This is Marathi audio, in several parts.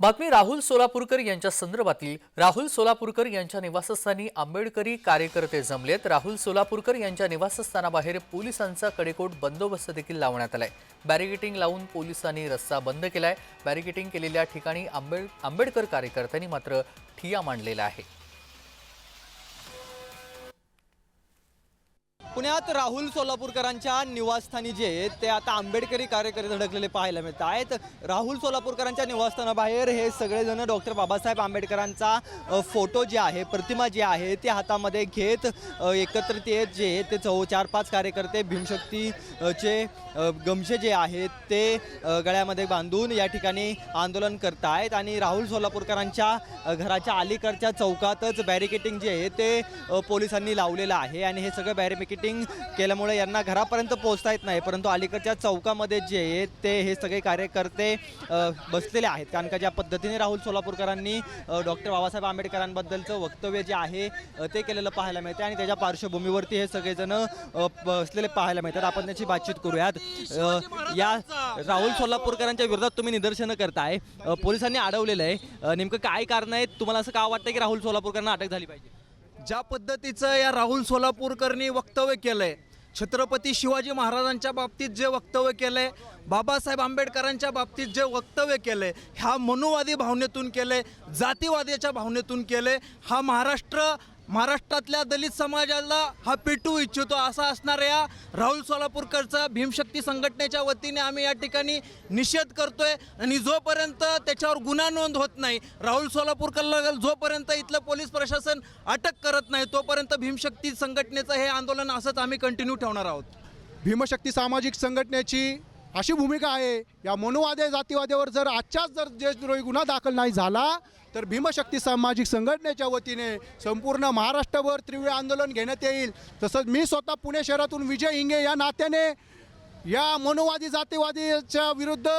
बातमी राहुल सोलापूरकर यांच्या संदर्भातील. राहुल सोलापूरकर यांच्या निवासस्थानी आंबेडकरी कार्यकर्ते जमलेत. राहुल सोलापूरकर यांच्या निवासस्थानाबाहेर पोलिसांचा कडेकोट बंदोबस्त देखील लावण्यात आलाय. बॅरिगेटिंग लावून पोलिसांनी रस्ता बंद केलाय. बॅरिगेटिंग केलेल्या ठिकाणी आंबेड आंबेडकर कार्यकर्त्यांनी मात्र ठिया मांडलेला आहे पुण्यात राहुल सोलापूरकरांच्या निवासस्थानी जे आहेत ते आता आंबेडकरी कार्यकर्ते धडकलेले पाहायला मिळत आहेत. राहुल सोलापूरकरांच्या निवासस्थानाबाहेर हे सगळेजण डॉक्टर बाबासाहेब आंबेडकरांचा फोटो जे आहे प्रतिमा जी आहे ते हातामध्ये घेत एकत्रित येत जे ते चौ चार पाच कार्यकर्ते भीमशक्ती चे गमछे जे आहेत ते गळ्यामध्ये बांधून या ठिकाणी आंदोलन करत आहेत आणि राहुल सोलापूरकरांच्या घराच्या अलीकडच्या चौकातच बॅरिकेटिंग जे आहे ते पोलिसांनी लावलेलं आहे. आणि हे सगळं बॅरिकेटिंग केल्यामुळे यांना घरापर्यंत पोहोचता येत नाही परंतु अलीकडच्या चौकामध्ये जे आहे ते हे सगळे कार्यकर्ते बसलेले आहेत. कारण का ज्या पद्धतीने राहुल सोलापूरकरांनी डॉक्टर बाबासाहेब आंबेडकरांबद्दलचं वक्तव्य जे आहे ते केलेलं पाहायला मिळते आणि त्याच्या पार्श्वभूमीवरती हे सगळेजण बसलेले पाहायला मिळतात. आपण त्याची बातचीत करूयात. या राहुल सोलापूरकरांच्या विरोधात तुम्ही निदर्शनं करताय. पोलिसांनी अडवलेलं आहे. नेमकं काय कारण आहे? तुम्हाला असं का वाटतं की राहुल सोलापूरकरांना अटक झाली पाहिजे? ज्या पद्धतीचं या राहुल सोलापूरकरनी वक्तव्य केलंय छत्रपती शिवाजी महाराजांच्या बाबतीत जे वक्तव्य केलं आहे बाबासाहेब आंबेडकरांच्या बाबतीत जे वक्तव्य केलंय ह्या मनुवादी भावनेतून केलं आहे जातीवादाच्या भावनेतून केलं आहे हा महाराष्ट्र महाराष्ट्रातल्या दलित समाजाला हा पेटू इच्छितो असा असणाऱ्या राहुल सोलापूरकरचा भीमशक्ती संघटनेच्या वतीने आम्ही या ठिकाणी निषेध करतोय. आणि जोपर्यंत त्याच्यावर गुन्हा नोंद होत नाही राहुल सोलापूरकरला जोपर्यंत इथलं पोलीस प्रशासन अटक करत नाही तोपर्यंत भीमशक्ती संघटनेचं हे आंदोलन असंच आम्ही कंटिन्यू ठेवणार आहोत. भीमशक्ती सामाजिक संघटनेची अशी भूमिका आहे. या मनुवादे जातीवाद्यावर जर आजच्याच जर देशद्रोही गुन्हा दाखल नाही झाला तर भीमशक्ती सामाजिक संघटनेच्या वतीने संपूर्ण महाराष्ट्रभर तीव्र आंदोलन घेण्यात येईल. तसंच मी स्वतः पुणे शहरातून विजय हिंगे या नात्याने या मनुवादी जातीवादीच्या विरुद्ध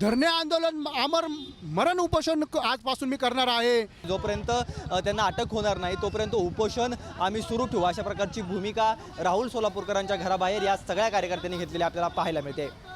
धरणे आंदोलन अमर मरण उपोषण क- आजपासून मी करणार आहे. जोपर्यंत त्यांना अटक होणार नाही तोपर्यंत उपोषण आम्ही सुरू ठेवू. अशा प्रकारची भूमिका राहुल सोलापूरकरांच्या घराबाहेर या सगळ्या कार्यकर्त्यांनी घेतलेली आपल्याला पाहायला मिळते.